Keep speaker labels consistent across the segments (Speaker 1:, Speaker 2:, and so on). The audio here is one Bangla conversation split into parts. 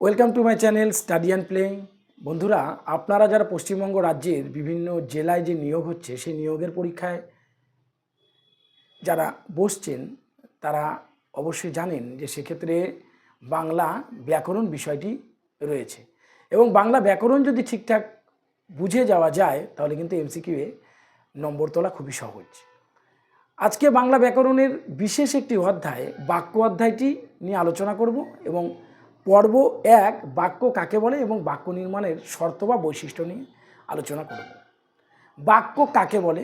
Speaker 1: Welcome to my channel study and playing বন্ধুরা, আপনারা যারা পশ্চিমবঙ্গ রাজ্যের বিভিন্ন জেলায় যে নিয়োগ হচ্ছে, সেই নিয়োগের পরীক্ষায় যারা বসছেন, তারা অবশ্যই জানেন যে সেক্ষেত্রে বাংলা ব্যাকরণ বিষয়টি রয়েছে। এবং বাংলা ব্যাকরণ যদি ঠিকঠাক বুঝে যাওয়া যায়, তাহলে কিন্তু এমসিকিউয়ে নম্বর তোলা খুবই সহজ। আজকে বাংলা ব্যাকরণের বিশেষ একটি অধ্যায়, বাক্য অধ্যায়টি নিয়ে আলোচনা করব এবং পর্ব এক, বাক্য কাকে বলে এবং বাক্য নির্মাণের শর্ত বা বৈশিষ্ট্য নিয়ে আলোচনা করব। বাক্য কাকে বলে?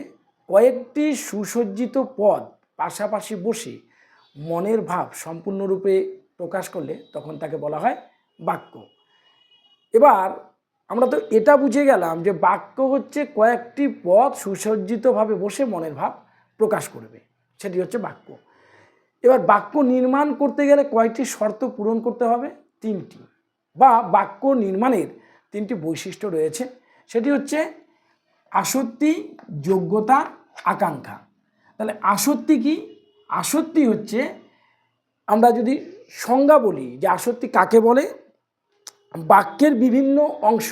Speaker 1: কয়েকটি সুসজ্জিত পদ পাশাপাশি বসে মনের ভাব সম্পূর্ণরূপে প্রকাশ করলে তখন তাকে বলা হয় বাক্য। এবার আমরা তো এটা বুঝে গেলাম যে বাক্য হচ্ছে কয়েকটি পদ সুসজ্জিতভাবে বসে মনের ভাব প্রকাশ করবে। সেটি হচ্ছে বাক্য। এবার বাক্য নির্মাণ করতে গেলে কয়েকটি শর্ত পূরণ করতে হবে? তিনটি বা বাক্য নির্মাণের তিনটি বৈশিষ্ট্য রয়েছে। সেটি হচ্ছে আসক্তি, যোগ্যতা, আকাঙ্ক্ষা। তাহলে আসক্তি কি? আসক্তি হচ্ছে আমরা যদি সংজ্ঞা বলি যে আসক্তি কাকে বলে? বাক্যের বিভিন্ন অংশ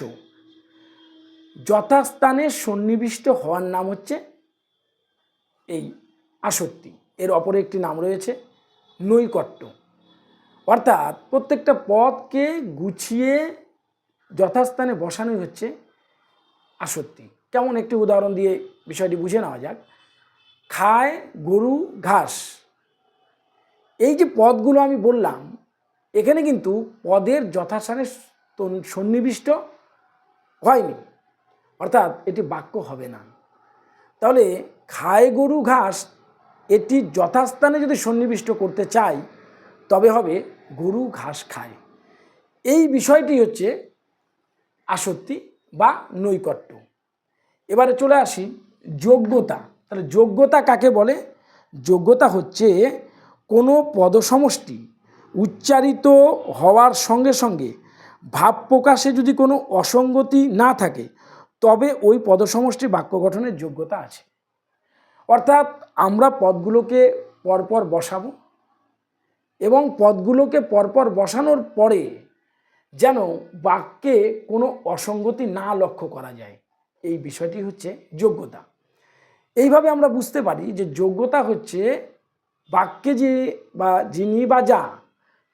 Speaker 1: যথাস্থানে সন্নিবিষ্ট হওয়ার নাম হচ্ছে এই আসক্তি। এর অপর একটি নাম রয়েছে নৈকট্য। অর্থাৎ প্রত্যেকটা পদকে গুছিয়ে যথাস্থানে বসানোই হচ্ছে আসক্তি। কেমন একটি উদাহরণ দিয়ে বিষয়টি বুঝে নেওয়া যাক। খায় গরু ঘাস। এই যে পদগুলো আমি বললাম, এখানে কিন্তু পদের যথাস্থানে সন্নিবিষ্ট হয়নি। অর্থাৎ এটি বাক্য হবে না। তাহলে খায় গরু ঘাস, এটি যথাস্থানে যদি সন্নিবিষ্ট করতে চাই তবে হবে গরু ঘাস খায়। এই বিষয়টি হচ্ছে আসক্তি বা নৈকট্য। এবারে চলে আসি যোগ্যতা। তাহলে যোগ্যতা কাকে বলে? যোগ্যতা হচ্ছে কোনো পদসমষ্টি উচ্চারিত হওয়ার সঙ্গে সঙ্গে ভাব প্রকাশে যদি কোনো অসঙ্গতি না থাকে, তবে ওই পদসমষ্টি বাক্য গঠনের যোগ্যতা আছে। অর্থাৎ আমরা পদগুলোকে পরপর বসাবো এবং পদগুলোকে পরপর বসানোর পরে যেন বাক্যে কোনো অসঙ্গতি না লক্ষ্য করা যায়। এই বিষয়টি হচ্ছে যোগ্যতা। এইভাবে আমরা বুঝতে পারি যে যোগ্যতা হচ্ছে বাক্যে যে বা যিনি বা যা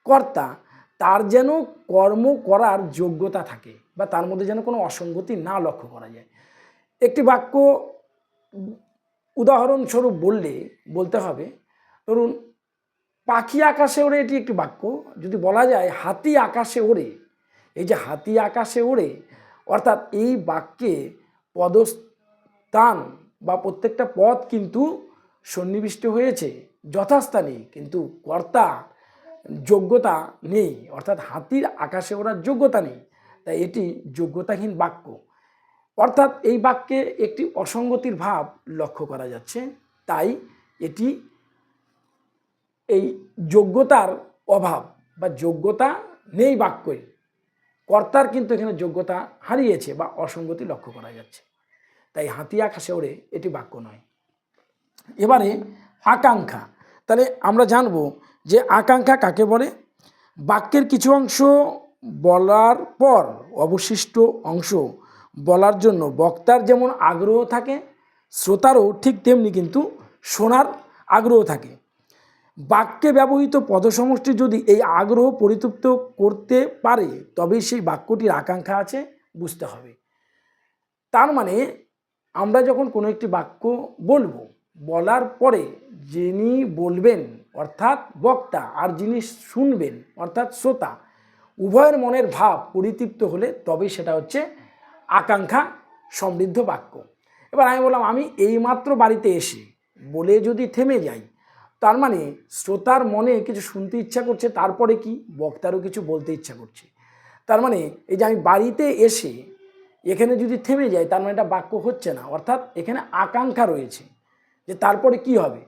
Speaker 1: কর্তা, তার যেন কর্ম করার যোগ্যতা থাকে বা তার মধ্যে যেন কোনো অসঙ্গতি না লক্ষ্য করা যায়। একটি বাক্য উদাহরণস্বরূপ বললে বলতে হবে, ধরুন পাখি আকাশে ওড়ে, এটি একটি বাক্য। যদি বলা যায় হাতি আকাশে ওড়ে, এই যে হাতি আকাশে ওড়ে, অর্থাৎ এই বাক্যে পদস্থান বা প্রত্যেকটা পদ কিন্তু সন্নিবিষ্ট হয়েছে যথাস্থানে কিন্তু কর্তা যোগ্যতা নেই, অর্থাৎ হাতির আকাশে ওড়ার যোগ্যতা নেই, তাই এটি যোগ্যতাহীন বাক্য। অর্থাৎ এই বাক্যে একটি অসঙ্গতির ভাব লক্ষ্য করা যাচ্ছে, তাই এটি এই যোগ্যতার অভাব বা যোগ্যতা নেই বাক্যে কর্তার কিন্তু এখানে যোগ্যতা হারিয়েছে বা অসঙ্গতি লক্ষ্য করা যাচ্ছে। তাই হাতি আকাশে ওড়ে এটি বাক্য নয়। এবারে আকাঙ্ক্ষা। তাহলে আমরা জানব যে আকাঙ্ক্ষা কাকে বলে? বাক্যের কিছু অংশ বলার পর অবশিষ্ট অংশ বলার জন্য বক্তার যেমন আগ্রহ থাকে, শ্রোতারও ঠিক তেমনি কিন্তু শোনার আগ্রহ থাকে। বাক্যে ব্যবহৃত পদসমষ্টি যদি এই আগ্রহ পরিতৃপ্ত করতে পারে তবেই সেই বাক্যটির আকাঙ্ক্ষা আছে, বুঝতে হবে। তার মানে আমরা যখন কোনো একটি বাক্য বলব, বলার পরে যিনি বলবেন, অর্থাৎ বক্তা, আর যিনি শুনবেন, অর্থাৎ শ্রোতা, উভয়ের মনের ভাব পরিতৃপ্ত হলে তবেই সেটা হচ্ছে আকাঙ্ক্ষা সমৃদ্ধ বাক্য। এবার আমি বললাম, আমি এইমাত্র বাড়িতে এসে বলে যদি থেমে যাই তার মানে শ্রোতার মনে কিছু শুনতে ইচ্ছা করছে, তারপরে কি? বক্তারও কিছু বলতে ইচ্ছা করছে। তার মানে এই যে আমি বাড়িতে এসে এখানে যদি থেমে যাই, তার মানে এটা বাক্য হচ্ছে না। অর্থাৎ এখানে আকাঙ্ক্ষা রয়েছে যে তারপরে কি হবে?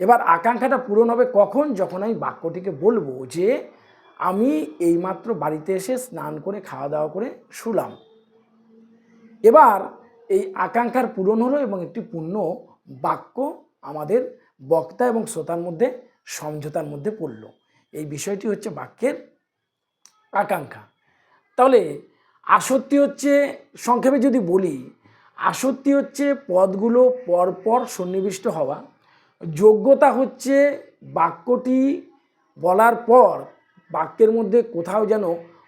Speaker 1: এবার আকাঙ্ক্ষাটা পূরণ হবে কখন? যখন আমি বাক্যটিকে বলব যে, আমি এইমাত্র বাড়িতে এসে স্নান করে খাওয়া দাওয়া করে শুলাম। এবার এই আকাঙ্ক্ষার পূরণ হলো এবং একটি পূর্ণ বাক্য আমাদের বক্তা এবং শ্রোতার মধ্যে, সমঝোতার মধ্যে পড়ল। এই বিষয়টি হচ্ছে বাক্যের আকাঙ্ক্ষা। তাহলে আসত্তি হচ্ছে, সংক্ষেপে যদি বলি আসত্তি হচ্ছে পদগুলো পরপর সন্নিবিষ্ট হওয়া। যোগ্যতা হচ্ছে বাক্যটি বলার পর বাক্যের মধ্যে কোথাও যেন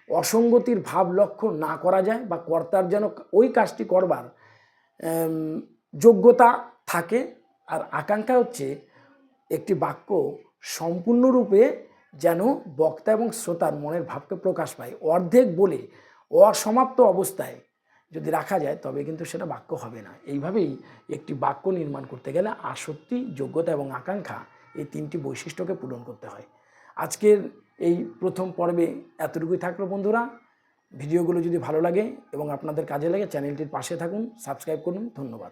Speaker 1: অসঙ্গতির ভাব লক্ষ্য না করা যায় বা কর্তার যেন ওই কাজটি করবার যোগ্যতা থাকে আর আকাঙ্ক্ষা হচ্ছে একটি বাক্য সম্পূর্ণরূপে যেন বক্তা এবং শ্রোতার মনের ভাবকে প্রকাশ পায়। অর্ধেক বলে অসমাপ্ত অবস্থায় যদি রাখা যায়, তবে কিন্তু সেটা বাক্য হবে না। এইভাবেই একটি বাক্য নির্মাণ করতে গেলে আসক্তি, যোগ্যতা এবং আকাঙ্ক্ষা এই তিনটি বৈশিষ্ট্যকে পূরণ করতে হয়। আজকের এই প্রথম পর্বে এতটুকুই থাকল বন্ধুরা। ভিডিওগুলো যদি ভালো লাগে এবং আপনাদের কাজে লাগে, চ্যানেলটির পাশে থাকুন, সাবস্ক্রাইব করুন। ধন্যবাদ।